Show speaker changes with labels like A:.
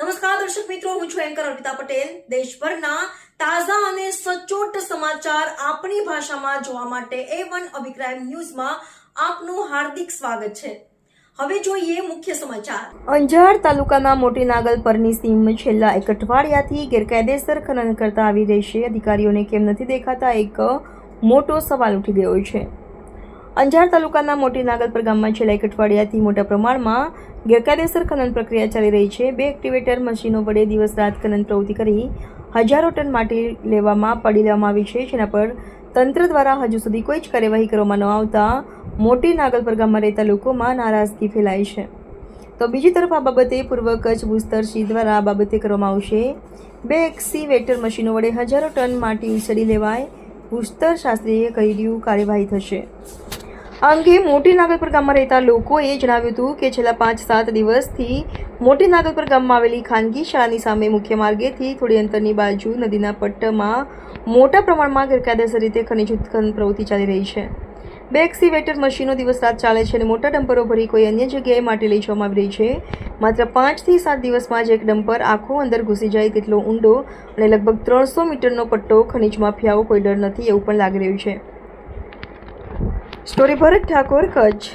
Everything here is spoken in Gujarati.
A: નમસ્કાર, દર્શક મિત્રો, હું છું એન્કર અર્પિતા પટેલ. દેશભરના તાજા અને સચોટ સમાચાર આપણી ભાષામાં જોવા માટે એ વન અભિપ્રાય ન્યૂઝમાં આપનું હાર્દિક સ્વાગત છે. હવે જોઈએ મુખ્ય સમાચાર. અંજાર તાલુકાના મોટી નાગલ પરની સીમ છેલ્લા એક અઠવાડિયાથી ગેરકાયદેસર ખનન કરતા આવી રહી છે અધિકારીઓને કેમ નથી દેખાતા? એક મોટો સવાલ ઉઠી ગયો છે. અંજાર તાલુકાના મોટી નાગલપર ગામમાં છેલ્લા એક અઠવાડિયાથી મોટા પ્રમાણમાં ગેરકાયદેસર ખનન પ્રક્રિયા ચાલી રહી છે. બે એક્ટિવેટર મશીનો વડે દિવસ રાત ખનન પ્રવૃત્તિ કરી હજારો ટન માટી લેવામાં પડી લેવામાં આવી છે. જેના પર તંત્ર દ્વારા હજુ સુધી કોઈ જ કાર્યવાહી કરવામાં ન આવતા મોટી નાગલપર ગામમાં રહેતા લોકોમાં નારાજગી ફેલાઈ છે. તો બીજી તરફ આ બાબતે પૂર્વ કચ્છ ભૂસ્તર સિંહ દ્વારા આ બાબતે કરવામાં આવશે. બે એક્સીવેટર મશીનો વડે હજારો ટન માટી ઉછળી લેવાય. ભૂસ્તર શાસ્ત્રીએ કર્યું કાર્યવાહી થશે. અંગે મોટી નાગલપર ગામમાં રહેતા લોકોએ જણાવ્યું હતું કે છેલ્લા પાંચ સાત દિવસથી મોટી નાગલપર ગામમાં આવેલી ખાનગી શાળાની સામે મુખ્ય માર્ગેથી થોડી અંતરની બાજુ નદીના પટ્ટમાં મોટા પ્રમાણમાં ગેરકાયદેસર રીતે ખનિજ ઉત્ખનન પ્રવૃત્તિ ચાલી રહી છે. બે એક્સિવેટર મશીનો દિવસ રાત ચાલે છે અને મોટા ડમ્પરો ભરી કોઈ અન્ય જગ્યાએ માટી લઈ જવામાં આવી રહી છે. માત્ર પાંચથી સાત દિવસમાં જ એક ડમ્પર આખો અંદર ઘૂસી જાય તેટલો ઊંડો અને લગભગ ત્રણસો મીટરનો પટ્ટો ખનિજ માફિયાઓ કોઈ ડર નથી એવું પણ લાગી રહ્યું છે. સ્ટોરી ભરત ઠાકોર કચ્છ.